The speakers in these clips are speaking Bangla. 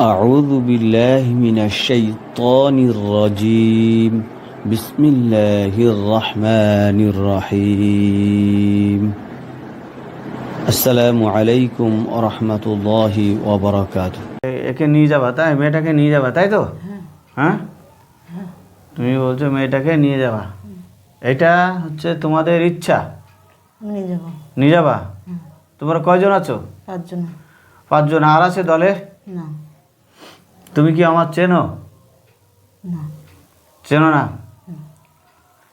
أعوذ بالله من الشيطان الرجيم بسم الله الرحمن الرحيم السلام عليكم ورحمة الله وبركاته এ- একে নিয়ে যাবা তাই মেয়েটাকে নিয়ে যাবা তাই তো হ্যাঁ তুমি বলছো মেয়েটাকে নিয়ে যাবা এটা হচ্ছে তোমাদের ইচ্ছা নিয়ে যাবো নিয়ে যাবা তোমরা কয়জন আছো পাঁচজন পাঁচজন আর আছে দলে না তুমি কি আমার চেনো? চেনো না?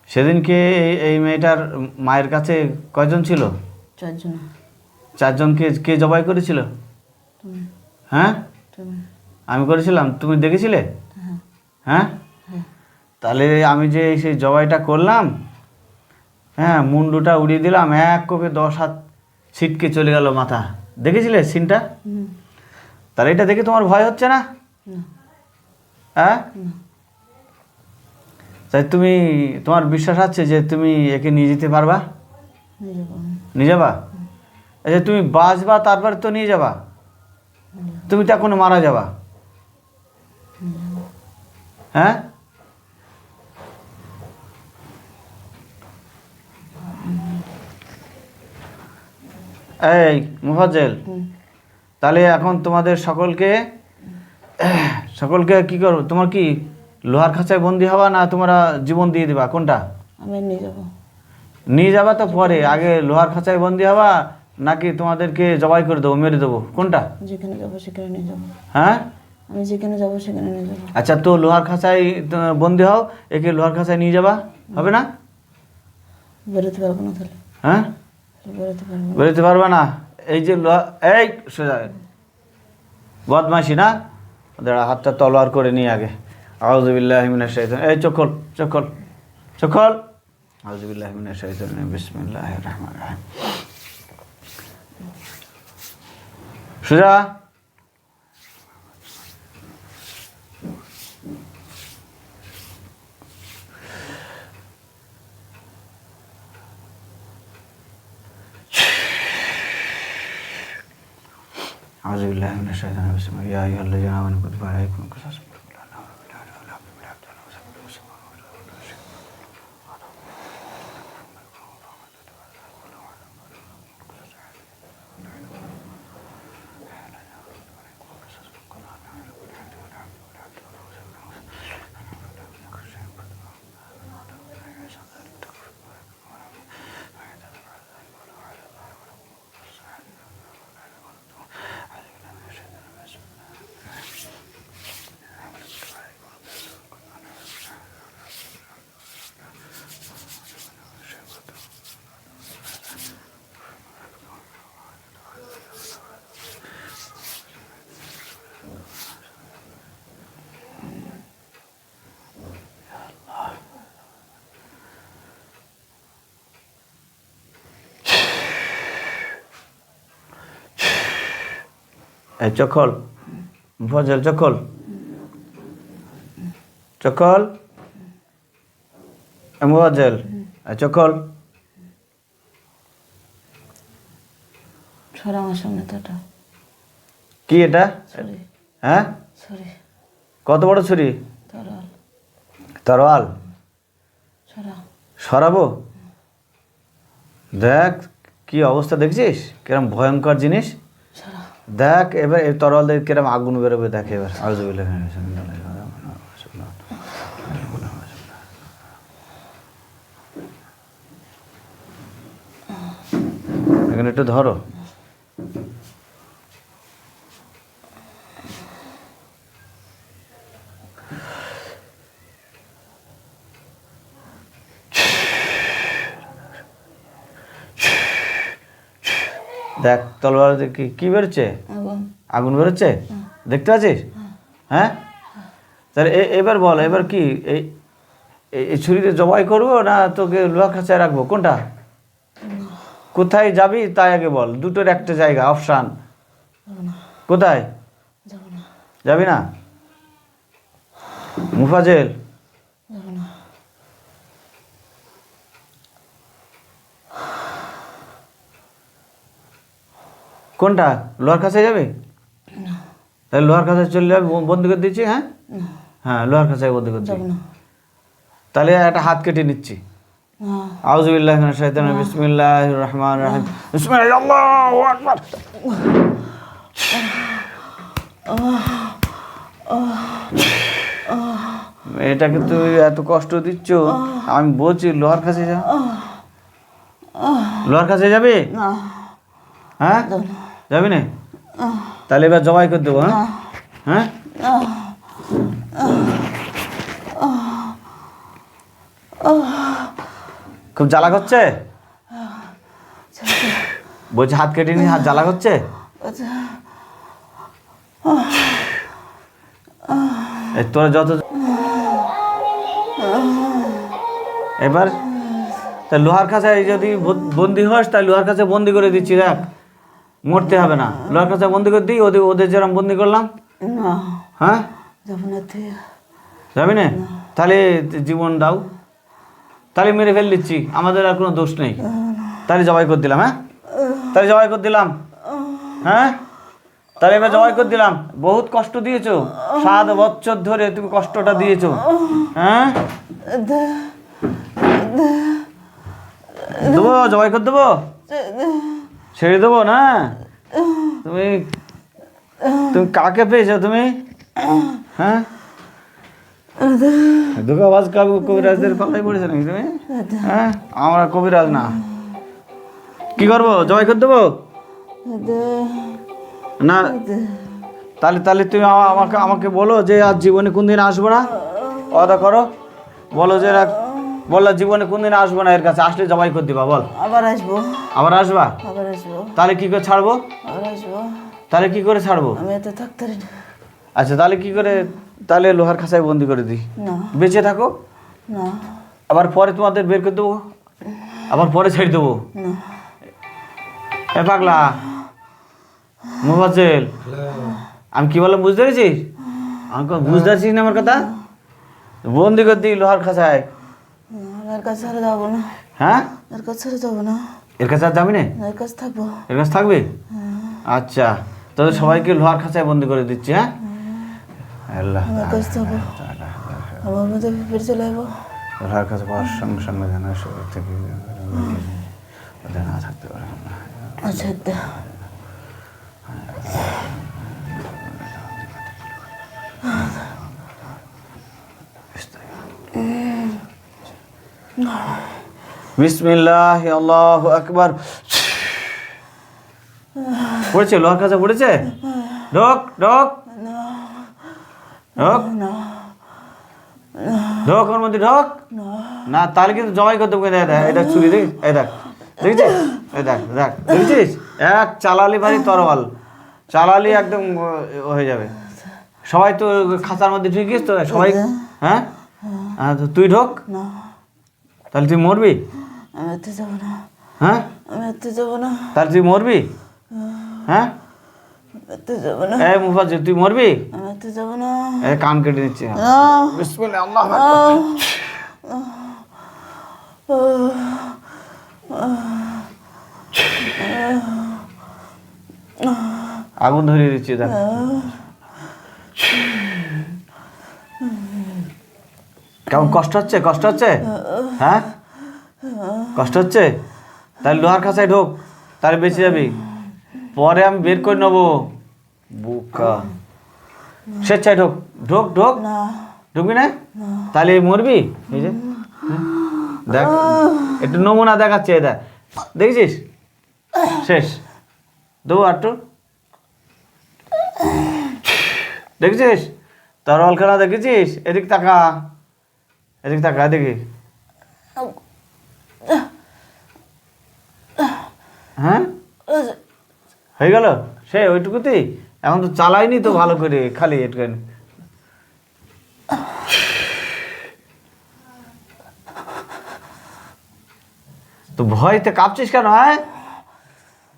সেদিনকে এই- এই মেয়েটার মায়ের কাছে কয়জন ছিল? চারজন। চারজনকে কে জবাই করেছিল? হ্যাঁ? আমি করেছিলাম। তুমি দেখেছিলে? হ্যাঁ। হ্যাঁ? হ্যাঁ। তাহলে আমি যে সেই জবাইটা করলাম হ্যাঁ মুন্ডুটা উড়িয়ে দিলাম এক কোপে দশ হাত ছিটকে চলে গেল মাথা। দেখেছিলে সিনটা? তাহলে এটা দেখে তোমার ভয় হচ্ছে না? হ্যাঁ? তাই তুমি তোমার বিশ্বাস আছে যে তুমি একে নিয়ে যেতে পারবা? নিয়ে যাব আচ্ছা তুমি বাঁচবা তারপরে তো নিয়ে যাবা। তুমি তো এখনও মারা যাবা। হ্যাঁ? এই মুফাজ্জেল তাহলে এখন তোমাদের সকলকে সকলকে কি করো তোমার কি লোহার খাঁচায় বন্দি হবা না তোমরা জীবন দিয়ে দিবা? কোনটা? আমি নিয়ে যাব। নিয়ে যাবা তো পরে। আগে লোহার খাঁচায় বন্দি হবা নাকি তোমাদেরকে জবাই করে দেবো মেরে দেবো? কোনটা? যেখানে যাব সেখানে নিয়ে যাব। হ্যাঁ? আমি যেখানে যাব সেখানে নিয়ে যাব। আচ্ছা তো লোহার খাঁচায় বন্দি হও একে লোহার খাঁচায় নিয়ে যাবা? হবে না? বেরোতে পারব না তাহলে। হ্যাঁ? বেরোতে পারব বেরোতে পারবে না? এই যে লোহা এই সোজা। বদমাসি না? ওদের হাতটা তলোয়ার করে নিয়ে আগে। আউজুবিল্লাহ হিমিনের শাহিদ এই চকল চকল চকল আউজুবিল্লাহ হিমিনের শাহিদ বিসমিল্লাহ রহমান রাহিম। সোজা أعوذ بالله من الشيطان الرجيم. يا أيها الذين آمنوا كتب عليكم القصاص. চকল ফজল চকল চকল মোয়াজেল চকল কি এটা? হ্যাঁ? সরি কত বড় ছুরি? তরোয়াল। সরা সরাবো? দেখ কি অবস্থা দেখছিস? কিরম ভয়ঙ্কর জিনিস। দেখ এবার এই তরল দিয়ে কিরম আগুন বেরোবে দেখ এবার। আউজুবিল্লাহ এখানে একটু ধরো। দেখ তলোয়ার কি কি বেরোচ্ছে? আগুন। বেরোচ্ছে? দেখতে পাচ্ছিস? হ্যাঁ। তাহলে এ- এবার বল এবার কি? এই এই- এই ছুরিতে জবাই করব না তোকে লোহা খাঁচায় রাখব? কোনটা? কোথায় যাবি তাই আগে বল। দুটোর একটা জায়গা অপশান। কোথায়? যাবি না। মুফাজেল। কোনটা? লোহার কাছে যাবে? তাহলে লোহার কাছায় চলে যাবে ব- বন্দি করে দিচ্ছি হ্যাঁ? হ্যাঁ লোহার কাছায় বন্দি করে না। তাহলে একটা হাত কেটে নিচ্ছি। না। আউযুবিল্লাহি মিনাশ শাইতানির বিসমিল্লাহির রহিম। বিসমিল্লাহ আল্লাহু আকবার এটাকে তুই এত কষ্ট দিচ্ছ? আমি বলছি লোহার কাছে যা। লোহার কাছে যাবে? না। হ্যাঁ? যাবি না? তাহলে এবার জবাই করে দেবো হ্যাঁ? হ্যাঁ? খুব জ্বালা করছে? বলছি হাত কেটে নি হাত জ্বালা করছে? তোরা যত এবার তা লোহার কাছে যদি বন্দি হস তাই লোহার কাছে বন্দি করে দিচ্ছি দেখ। মরতে হবে না। লোহার কাছে বন্দি করে দিই ওদের ওদের যেরকম বন্দি করলাম। না। হ্যাঁ? যাব না তুই যাবি না? তাহলে জীবন দাও। তাহলে মেরে ফেল দিচ্ছি আমাদের আর কোনো দোষ নেই। তাহলে জবাই করে দিলাম হ্যাঁ? তাহলে জবাই করে দিলাম। হ্যাঁ? তাহলে এবার জবাই করে দিলাম। বহুত কষ্ট দিয়েছ। সাত বছর ধরে তুমি কষ্টটা দিয়েছ। হ্যাঁ? দেবো জবাই করে দেবো? ছেড়ে দেবো না? তুমি তুমি কাকে পেয়েছ তুমি? হ্যাঁ? আওয়াজ কাকু কবিরাজদের পাল্লাই পড়েছে নাকি তুমি? হ্যাঁ? আমরা কবিরাজ না। কি করব? জবাই করে দেবো? না। তাহলে তাহলে তুমি আমা- আমাকে আমাকে বলো যে আজ জীবনে কোনদিন আসব না? অদা করো। বলো যে বলল জীবনে কোনদিন আসব না এর কাছে। আসলে জবাই করে দিবা বল। আবার আসব। আবার আসবা? আবার আসব। তাহলে কি করে ছাড়বো? আবার আসব। তাহলে কি করে ছাড়বো? আমি এত থাকতে পারি না। আচ্ছা তাহলে কি করে? তাহলে লোহার খাঁচায় বন্দি করে দিই। না। বেঁচে থাকো। না। আবার পরে তোমাদের বের করে দেবো? আবার পরে ছেড়ে দেবো? না। এ পাগলা। মোবাজেল আমি কি বললাম বুঝতে পেরেছিস? আমি বুঝতে পারছিস না আমার কথা? বন্দি করে দিই লোহার খাঁচায়। আমার কাছে যাব না। হ্যাঁ? কাছে আর যাব না। এর কাছে আর যাবি না? এর কাছে থাকব। এর কাছে থাকবি? আচ্ছা তোদের সবাইকে লোহার খাঁচায় বন্দি করে দিচ্ছি হ্যাঁ? আল্লাহ আমার কাছে থাকব। আমার মধ্যে ফিরে চলে যাব। লোহার কাছে পাওয়ার সঙ্গে সঙ্গে জানা শরীর থেকে ওদের না থাকতে পারে। আচ্ছা। বিসমিল্লাহ আল্লাহ আকবার। পড়েছে লোহার কাছে পড়েছে? ঢোক ঢোক। ঢোক। ঢোক ওর মধ্যে ঢোক। না তাহলে কিন্তু জমাই করতে দেখ এটা চুরি দেখ এই দেখ। দেখছিস? এই দেখ দেখ। দেখছিস? এক চালালি ভারী তরোয়াল। চালালি একদম হয়ে যাবে। সবাই তো খাঁচার মধ্যে ঢুকিস তো সবাই হ্যাঁ? হ্যাঁ, তুই ঢোক। তাহলে তুই মরবি? যাব না। হ্যাঁ? যাব না। তুই মরবি? হ্যাঁ? যাব না। এই তুই মরবি? যাব না। এই কান কেটে বিসমিল্লাহ আল্লাহ আগুন ধরিয়ে দিচ্ছি দেখ। কেমন কষ্ট হচ্ছে? কষ্ট হচ্ছে? হ্যাঁ? কষ্ট হচ্ছে? তাহলে লোহার খাঁচায় ঢোক তাহলে বেঁচে যাবি। পরে আমি বের করে নেব। বুকা। স্বেচ্ছায় ঢোক ঢোক ঢোক। ঢুকবি না? তাহলে মরবি? এই যে? দেখ একটু নমুনা দেখাচ্ছে এটা দেখেছিস শেষ। দেবো আটটু দেখেছিস তরল খেলা দেখেছিস এদিক তাকা। এদিক তাকা এদিকে। হ্যাঁ? হয়ে গেল? সে ওইটুকুতেই? এখন তো চালাইনি তো ভালো করে, খালি একটুখানি। তো ভয়তে কাঁপছিস কেন হ্যাঁ?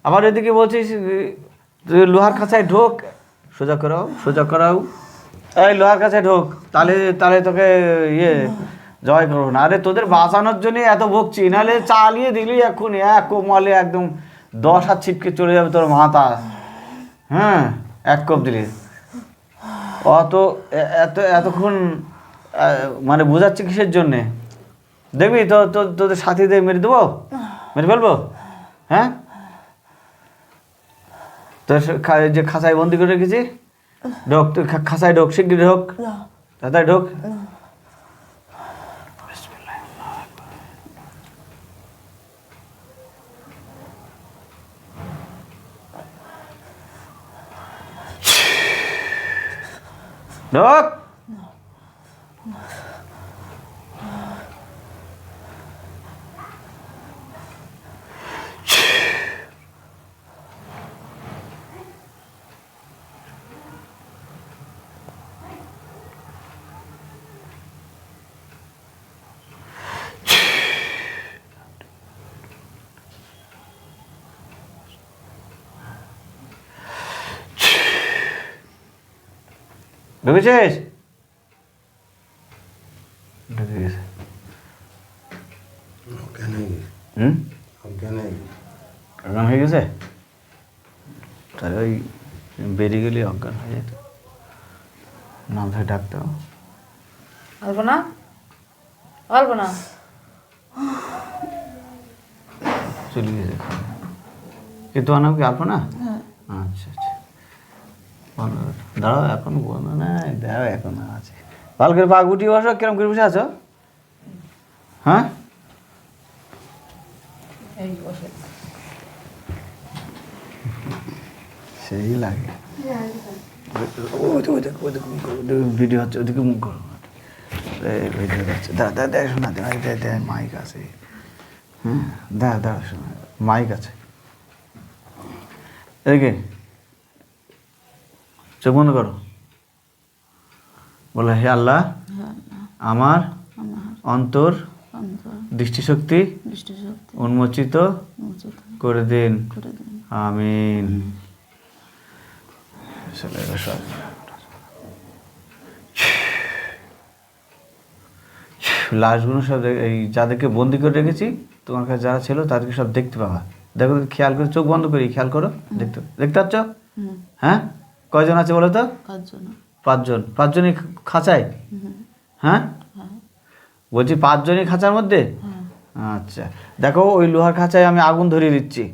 আবার এদিকে বলছিস তুই লোহার কাছায় ঢোক। সোজা করাও সোজা করাও। এই লোহার কাছে ঢোক, তাহলে তাহলে তোকে ইয়ে জয় করব না। আরে তোদের বাঁচানোর জন্য এত বকছি, নাহলে চালিয়ে দিলি এখন এক কোমালে একদম দশ হাত ছিটকে চলে যাবে তোর মাথা হ্যাঁ? এক কোপ দিলি। অত এত এতক্ষণ মানে বোঝাচ্ছে কিসের জন্যে? দেখবি তো তো- তোদের সাথীদের মেরে দেবো? মেরে ফেলব? হ্যাঁ? তো সে- যে খাঁচায় বন্দি করে রেখেছি? ঢোক তুই খাঁচায় ঢোক শিগগির ঢোক। তাড়াতাড়ি ঢোক। ঢোক ঢুকেছিস ঢুকে গেছে অজ্ঞান হয়ে গেছে হুম? অজ্ঞান হয়ে গেছে? অজ্ঞান তাহলে ওই বেরিয়ে গেলে অজ্ঞান হয়ে যেত। নাম ধরে ডাকতে। হবে। অল্প না অল্প না চলে গেছে। কি তোমার নাম কি আলপনা? হ্যাঁ। আচ্ছা। দাঁড়াও এখন বন্ধ না দাঁড়াও এখন আছে। ভালো করে পা গুটিয়ে বসো কিরম করে বসে আছো? হ্যাঁ? সেই লাগে। মুখ করো, দেখ, ভিডিও হচ্ছে ওদিকে মুখ করো। ভিডিও হচ্ছে দাঁড়া দাঁড়া দেখ শোনা দেখ দেখ মাইক আছে। হ্যাঁ দাঁড়া দাঁড়া শোনা মাইক আছে। এদিকে চোখ বন্ধ করো। বলে হে আল্লাহ আমার অন্তর দৃষ্টিশক্তি উন্মোচিত করে দিন। আমিন। লাশগুলো সব এই যাদেরকে বন্দি করে রেখেছি তোমার কাছে যারা ছিল তাদেরকে সব দেখতে পাবা। দেখো খেয়াল করে চোখ বন্ধ করি খেয়াল করো দেখতে দেখতে পাচ্ছ? হ্যাঁ? কয়জন আছে বলো তো? পাঁচজন। পাঁচজনই খাঁচায়? হ্যাঁ? হ্যাঁ। বলছি পাঁচজনই খাঁচার মধ্যে? হ্যাঁ। আচ্ছা। দেখো ওই লোহার খাঁচায় আমি আগুন ধরিয়ে দিচ্ছি।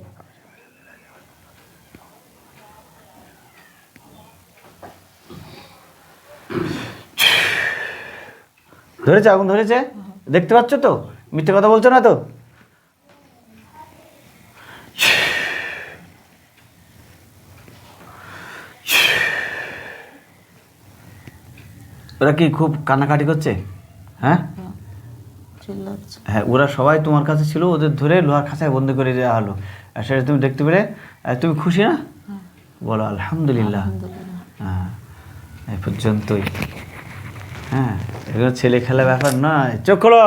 ধরেছে আগুন ধরেছে? দেখতে পাচ্ছ তো? মিথ্যে কথা বলছো না তো? ওরা কি খুব কান্নাকাটি করছে? হ্যাঁ? হ্যাঁ ওরা সবাই তোমার কাছে ছিল ওদের ধরে লোহার খাঁচায় বন্ধ করে দেওয়া হলো। আর সেটা তুমি দেখতে পেলে? তুমি খুশি না? বলো আলহামদুলিল্লাহ। আলহামদুলিল্লাহ। হ্যাঁ এ পর্যন্তই। হ্যাঁ এগুলো ছেলে খেলা ব্যাপার নয়। চোখ খোলো!